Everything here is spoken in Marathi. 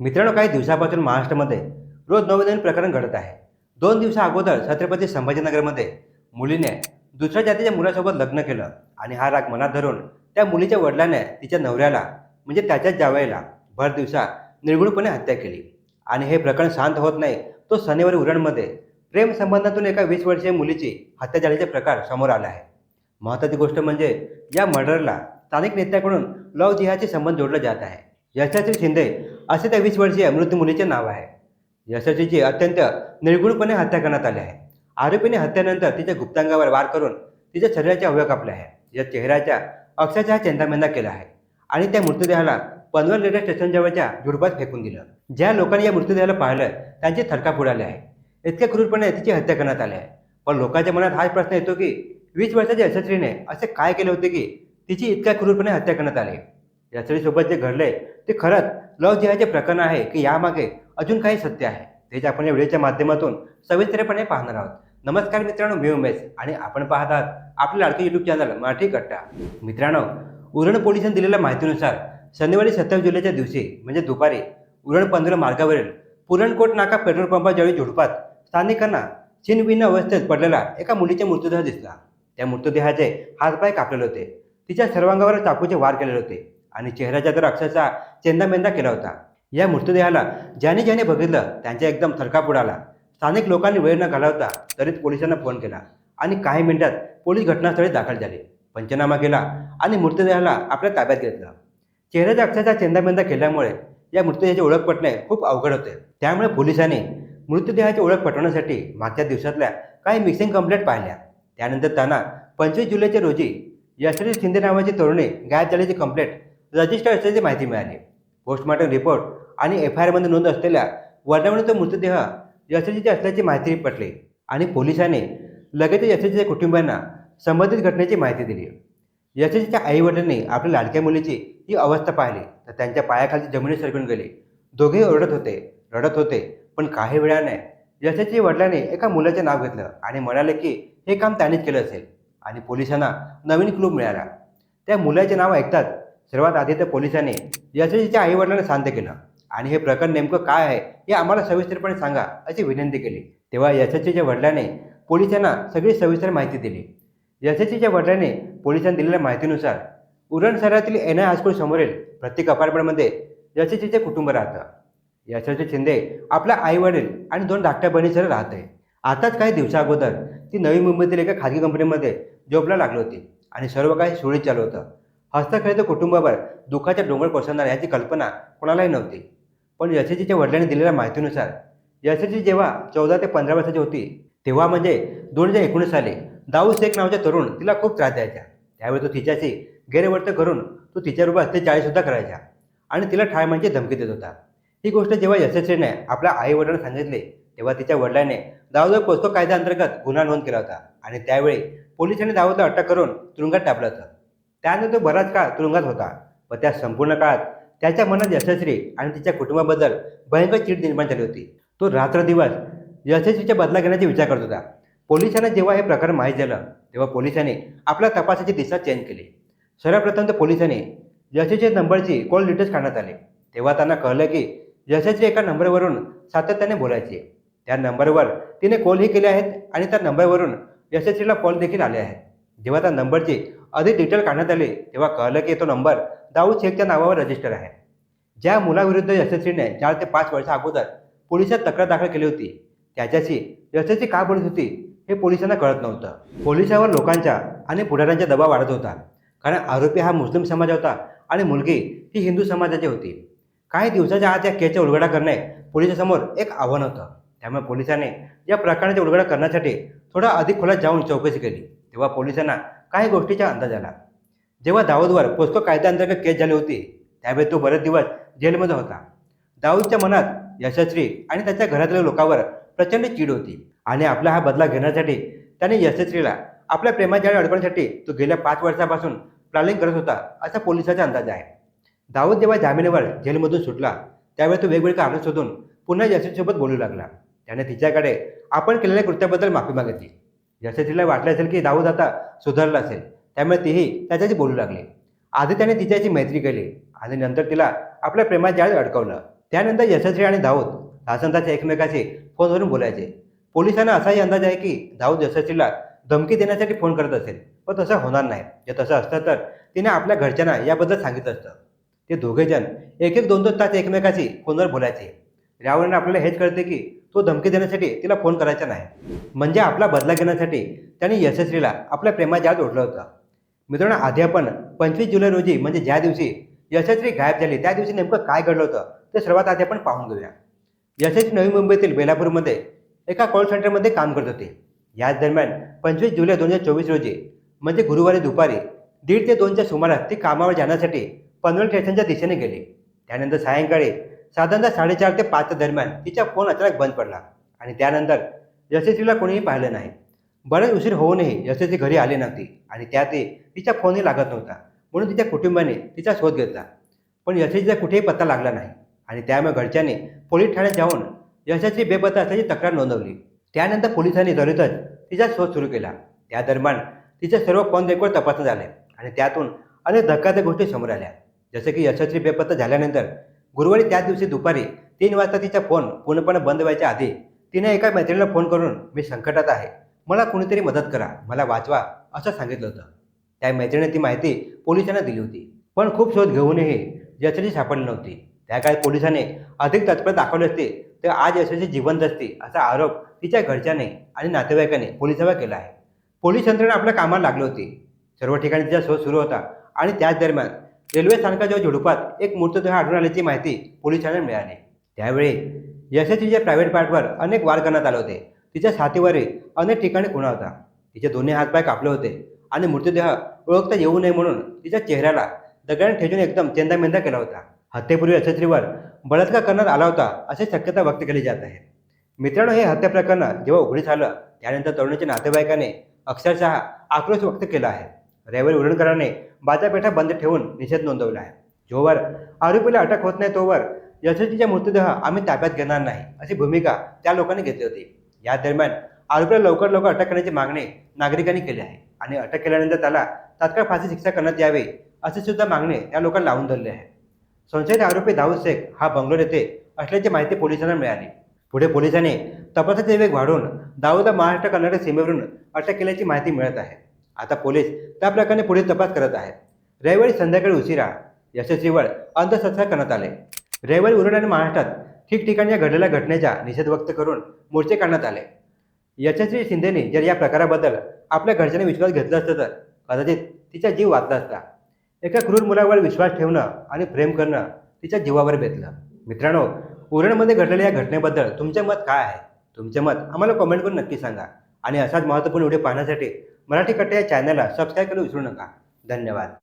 मित्रांनो काही दिवसापासून महाराष्ट्रामध्ये रोज नवीन प्रकरण घडत आहे. दोन दिवसा अगोदर छत्रपती संभाजीनगरमध्ये मुलीने दुसऱ्या जातीच्या मुलासोबत लग्न केलं आणि हा राग मनात धरून त्या मुलीच्या वडिलाने तिच्या नवऱ्याला म्हणजे त्याच्याच जावयाला भर दिवसा निर्गुणपणे हत्या केली. आणि हे प्रकरण शांत होत नाही तो शनिवारी उरणमध्ये प्रेम संबंधातून एका वीस वर्षीय मुलीची हत्या झाल्याचे प्रकार समोर आला आहे. महत्त्वाची गोष्ट म्हणजे या मर्डरला स्थानिक नेत्याकडून लव जिहाचे संबंध जोडला जात आहे. यशस्वी शिंदे असे त्या वीस वर्षीय मृत मुलीचे नाव आहे. यशस्वीची अत्यंत निर्गुणपणे हत्या करण्यात आली आहे. आरोपीने हत्येनंतर तिच्या गुप्तांगावर वार करून तिच्या शरीराचे अवयव कापले आहे तिच्या चेहऱ्याच्या अक्षरशः चेंदामेंदा केला आहे आणि त्या मृतदेहाला पनवेल रेल्वे स्टेशनजवळच्या झुडपात फेकून दिलं. ज्या लोकांनी या मृतदेहाला पाहिलं त्यांची थरकाप उडाली आहे इतक्या क्रूरपणे तिची हत्या करण्यात आली आहे. पण लोकांच्या मनात हाच प्रश्न येतो की वीस वर्षाच्या यशस्वीने असे काय केले होते की तिची इतक्या क्रूरपणे हत्या करण्यात आली? यशस्वीसोबत जे घडले ते खरंच लव जिहाचे प्रकरण आहे की यामागे अजून काही सत्य आहे. तेच आपण या व्हिडिओच्या माध्यमातून सविस्तरपणे पाहणार आहोत. नमस्कार मित्रांनो मी उमेश आणि आपण पाहत आहात आपलं लाडके युट्यूब चॅनल मराठी कट्टा. मित्रांनो उरण पोलिसांनी दिलेल्या माहितीनुसार शनिवारी सत्तावीस जुलैच्या दिवशी म्हणजे दुपारी उरण पंधरा मार्गावरील पुरणकोट नाका पेट्रोल पंपाजवळी झुडपात स्थानिकांना छिनभिन्न अवस्थेत पडलेला एका मुलीचा मृतदेह दिसला. त्या मृतदेहाचे हातपाय कापलेले होते. तिच्या सर्वांगावर चाकूचे वार केलेले होते. आणि चेहऱ्याचा तर अक्षरशः चेंदामेंदा केला होता. या मृतदेहाला ज्याने ज्याने बघितलं त्यांच्या एकदम थरकाप उडाला स्थानिक लोकांनी वेळ न घालवता तरीच पोलिसांना फोन केला आणि काही मिनिटात पोलीस घटनास्थळी दाखल झाले. पंचनामा केला आणि मृतदेहाला आपल्या ताब्यात घेतलं. चेहऱ्याच्या अक्षरशः चेंदामेंदा केल्यामुळे या मृतदेहाची ओळख पटणे खूप अवघड होते. त्यामुळे पोलिसांनी मृतदेहाची ओळख पटवण्यासाठी मागच्या दिवसातल्या काही मिक्सिंग कंप्लेंट पाहिल्या. त्यानंतर त्यांना पंचवीस जुलैच्या रोजी यशस्वी शिंदे नावाची तरुणी गायब झाल्याची कंप्लेंट रजिस्टर असल्याची माहिती मिळाली. पोस्टमॉर्टम रिपोर्ट आणि एफ आय आरमध्ये नोंद असलेल्या वर्णवणीचा मृतदेह यशस्वीचे असल्याची माहिती पटली आणि पोलिसांनी लगेच यशस्वीच्या कुटुंबियांना संबंधित घटनेची माहिती दिली. यशस्वीच्या आईवडिलांनी आपल्या लाडक्या मुलीची ही अवस्था पाहिली तर त्यांच्या पायाखालची जमिनी सरकून गेली. दोघेही ओरडत होते रडत होते पण काही वेळाने यशस्वी वडिलांनी एका मुलाचे नाव घेतलं आणि म्हणाले की हे काम त्यानेच केलं असेल. आणि पोलिसांना नवीन क्लूब मिळाला. त्या मुलाचे नाव ऐकताच सर्वात आधी तर पोलिसांनी यशस्वीच्या आईवडिलांना शांत केलं. आणि हे प्रकरण नेमकं काय आहे हे आम्हाला सविस्तरपणे सांगा अशी विनंती केली. तेव्हा यशस्वीच्या वडिलाने पोलिसांना सगळी सविस्तर माहिती दिली. यशस्वीच्या वडिलांनी पोलिसांनी दिलेल्या माहितीनुसार उरण शहरातील एन आय हायस्कूल समोरील प्रत्येक अपार्टमेंटमध्ये यशस्वीचे कुटुंब राहतं. यशस्वी शिंदे आपल्या आई वडील आणि दोन धाकट्या बहिणीसह राहते आताच काही दिवसा अगोदर ती नवी मुंबईतील एका खाजगी कंपनीमध्ये जॉबला लागली होती आणि सर्व काही सुरळीत चालू होतं. हस्तखेळतं कुटुंबावर दुःखाच्या डोंगर कोसळणार याची कल्पना कोणालाही नव्हती. पण यशस्वीच्या वडिलांनी दिलेल्या माहितीनुसार यशस्वी जेव्हा चौदा ते पंधरा वर्षाची होती तेव्हा म्हणजे दोन हजार एकोणीस साली दाऊद शेख नावाच्या तरुण तिला खूप त्रास द्यायचा. त्यावेळी तो तिच्याशी गैरवर्त करून तो तिच्याबरोबर अत्याचाळीसुद्धा करायचा आणि तिला ठाय म्हणजे धमकी देत होता. ही गोष्ट जेव्हा यशस्वीने आपल्या आई वडिलांना सांगितली तेव्हा तिच्या वडिलांनी दाऊदवर पोस्को कायद्याअंतर्गत गुन्हा नोंद केला होता आणि त्यावेळी पोलिसांनी दाऊदला अटक करून तुरुंगात टाकलं होतं. त्यानंतर तो बराच काळ तुरुंगात होता. व त्या संपूर्ण काळात त्याच्या मनात यशस्वी आणि तिच्या कुटुंबाबद्दल भयंकर चीड निर्माण झाली होती. तो रात्रदिवस यशस्वीचा यशस्वीच्या बदला घेण्याचा विचार करत होता. पोलिसांना जेव्हा हे प्रकरण माहीत झालं तेव्हा पोलिसांनी आपल्या तपासाची दिशा चेंज केली. सर्वप्रथम तर पोलिसांनी यशस्वीच्या नंबरची कॉल डिटेल्स काढण्यात आले. तेव्हा त्यांना कळलं की यशस्वी एका नंबरवरून सातत्याने बोलायचे. त्या नंबरवर तिने कॉलही केले आहेत आणि त्या नंबरवरून यशस्वीला कॉल देखील आले आहेत. जेव्हा त्या नंबरची अधिक डिटेल काढण्यात आले तेव्हा कळलं की तो नंबर दाऊद शेखच्या नावावर रजिस्टर आहे. ज्या मुलाविरुद्ध यशस्वीने चार ते पाच वर्षा अगोदर पोलिसात तक्रार दाखल केली होती त्याच्याशी यशस्वी का बोलत होती हे पोलिसांना कळत नव्हतं. पोलिसावर लोकांच्या आणि पुढाऱ्यांचा दबाव वाढत होता कारण आरोपी हा मुस्लिम समाज होता आणि मुलगी ही हिंदू समाजाची होती. काही दिवसाच्या आत या केसचा उलगडा करणे पोलिसांसमोर एक आव्हान होतं. त्यामुळे पोलिसांनी या प्रकरणाचा उलगडा करण्यासाठी थोडा अधिक खोलात जाऊन चौकशी केली. तेव्हा पोलिसांना काही गोष्टीचा अंदाज आला जेव्हा दाऊदवर पोस्को कायद्याअंतर्गत केस झाली होती त्यावेळी तो बरेच दिवस जेलमध्ये होता. दाऊदच्या मनात यशस्वी आणि त्याच्या घरातल्या लोकांवर प्रचंड चीड होती आणि आपला हा बदला घेण्यासाठी त्याने यशस्वीला आपल्या प्रेमाच्या अडकवण्यासाठी तो गेल्या पाच वर्षापासून प्लॅनिंग करत होता असा पोलिसाचा अंदाज आहे. दाऊद जेव्हा जामिनीवर जेलमधून सुटला त्यावेळी तो वेगवेगळी कारणं शोधून पुन्हा यशस्वीसोबत बोलू लागला. त्याने तिच्याकडे आपण केलेल्या कृत्याबद्दल माफी मागितली. यशस्वीला वाटलं असेल की दाऊद आता सुधारला असेल. त्यामुळे तीही त्याच्याशी बोलू लागली. आधी त्याने तिच्याशी मैत्री केली. आणि नंतर तिला आपल्या प्रेमात जाळ्यात अडकवलं. त्यानंतर यशस्वी आणि दाऊद दासंताच्या एकमेकाशी फोनवरून बोलायचे. पोलिसांना असाही अंदाज आहे की दाऊद यशस्वीला धमकी देण्यासाठी फोन करत असेल. पण तसं होणार नाही. जर तसं असतं तर तिने आपल्या घरच्यांना याबद्दल सांगितलं असतं. ते दोघेजण एक एक दोन दोन तास एकमेकाशी फोनवर बोलायचे. रावण आपल्याला हेच कळते की तो धमकी देण्यासाठी तिला फोन करायचा नाही. म्हणजे आपला बदला घेण्यासाठी त्याने यशस्वीला आपल्या प्रेमाच्या आत ओढलं होतं. मित्रांनो आधी आपण पंचवीस जुलै रोजी म्हणजे ज्या दिवशी यशस्वी गायब झाली त्या दिवशी नेमकं काय घडलं होतं ते सर्वात आधी आपण पाहून घेऊया. यशस्वी नवी मुंबईतील बेलापूरमध्ये एका कॉल सेंटरमध्ये काम करत होते. याच दरम्यान पंचवीस जुलै दोन हजार चोवीस रोजी म्हणजे गुरुवारी दुपारी दीड ते दोनच्या सुमारास ती कामावर जाण्यासाठी पनवेल स्टेशनच्या दिशेने गेली. त्यानंतर सायंकाळी साधारणतः साडेचार ते पाच दरम्यान तिचा फोन अचानक बंद पडला. आणि त्यानंतर यशस्वीला कोणीही पाहिलं नाही. बरेच उशीर होऊनही यशस्वी घरी आली नव्हती आणि त्यातही तिचा फोनही लागत नव्हता. म्हणून तिच्या कुटुंबाने तिचा शोध घेतला. पण यशस्वीचा कुठेही पत्ता लागला नाही. आणि त्यामुळे घरच्यांनी पोलीस ठाण्यात जाऊन यशस्वी बेपत्ता असल्याची तक्रार नोंदवली. त्यानंतर पोलिसांनी त्वरितच तिचा शोध सुरू केला. त्या दरम्यान तिचे सर्व फोन रेकॉर्ड तपासण्यात आले आणि त्यातून अनेक धक्कादायक गोष्टी समोर आल्या. जसं की यशस्वी बेपत्ता झाल्यानंतर गुरुवारी त्याच दिवशी दुपारी तीन वाजता तिचा फोन पूर्णपणे बंद व्हायच्या आधी तिने एका मैत्रिणीला फोन करून मी संकटात आहे. मला कुणीतरी मदत करा. मला वाचवा असं सांगितलं होतं. त्या मैत्रिणीने ती माहिती पोलिसांना दिली होती. पण खूप शोध घेऊनही यशस्वी सापडली नव्हती. त्या काळी पोलिसांनी अधिक तत्पर दाखवले असते तर आज यशस्वी जिवंत असते असा आरोप तिच्या घरच्याने आणि नातेवाईकाने पोलिसांवर केला आहे. पोलीस यंत्रणा आपल्या कामाला लागली होती. सर्व ठिकाणी तिचा शोध सुरू होता आणि त्याच दरम्यान रेल्वे स्थानकाच्या झुडपात एक मृतदेह आढळून आल्याची माहिती पोलिसांना मिळाली. त्यावेळी यशस्वीच्या प्रायव्हेट पार्टवर अनेक वार करण्यात आले होते. तिच्या छातीवरही अनेक ठिकाणी खुणा होता. तिचे दोन्ही हातपाय कापले होते आणि मृतदेह ओळखता येऊ नये म्हणून तिच्या चेहऱ्याला दगडाने ठेचून एकदम चेंदामेंदा केला होता. हत्येपूर्वी यशस्वीवर बलात्कार करण्यात आला होता अशी शक्यता व्यक्त केली जात आहे. मित्रांनो हे हत्या प्रकरण जेव्हा उघडीस आलं त्यानंतर तरुणीच्या नातेवाईकाने अक्षरशः आक्रोश व्यक्त केला आहे. रविवारी उरणकरांनी बाजारपेठा बंद ठेवून निषेध नोंदवला आहे. जोवर आरोपीला अटक होत नाही तोवर यशस्वीचा मृतदेह आम्ही ताब्यात घेणार नाही अशी भूमिका त्या लोकांनी घेतली होती. या दरम्यान आरोपीला लवकर लवकर अटक करण्याची मागणी नागरिकांनी केली आहे आणि अटक केल्यानंतर त्याला तात्काळ फाशी शिक्षा करण्यात यावी अशी सुद्धा मागणी त्या लोकांना लावून धरली आहे. संशयित आरोपी दाऊद शेख हा बंगलोर येथे असल्याची माहिती पोलिसांना मिळाली. पुढे पोलिसांनी तपासाचे वेग वाढवून दाऊदला महाराष्ट्र कर्नाटक सीमेवरून अटक केल्याची माहिती मिळत आहे. आता पोलीस त्या प्रकारे पुढे तपास करत आहेत. रविवारी संध्याकाळी उशिरा यशस्वीवर अंत्यसंस्कार करण्यात आले. रविवारी उरण आणि महाराष्ट्रात ठिकठिकाणी या घडलेल्या घटनेचा निषेध व्यक्त करून मोर्चे काढण्यात आले. यशस्वी शिंदेने जर या प्रकाराबद्दल आपल्या घरच्यांनी विश्वास घेतला असता तर कदाचित तिचा जीव वाचला असता. एका क्रूर मुलावर विश्वास ठेवणं आणि प्रेम करणं तिच्या जीवावर बेतलं. मित्रांनो उरणमध्ये घडलेल्या या घटनेबद्दल तुमचे मत काय आहे? तुमचे मत आम्हाला कमेंट करून नक्की सांगा. आणि असाच महत्त्वपूर्ण व्हिडिओ पाहण्यासाठी मराठी कट्टे या चॅनलला सबस्क्राईब करू विसरू नका. धन्यवाद.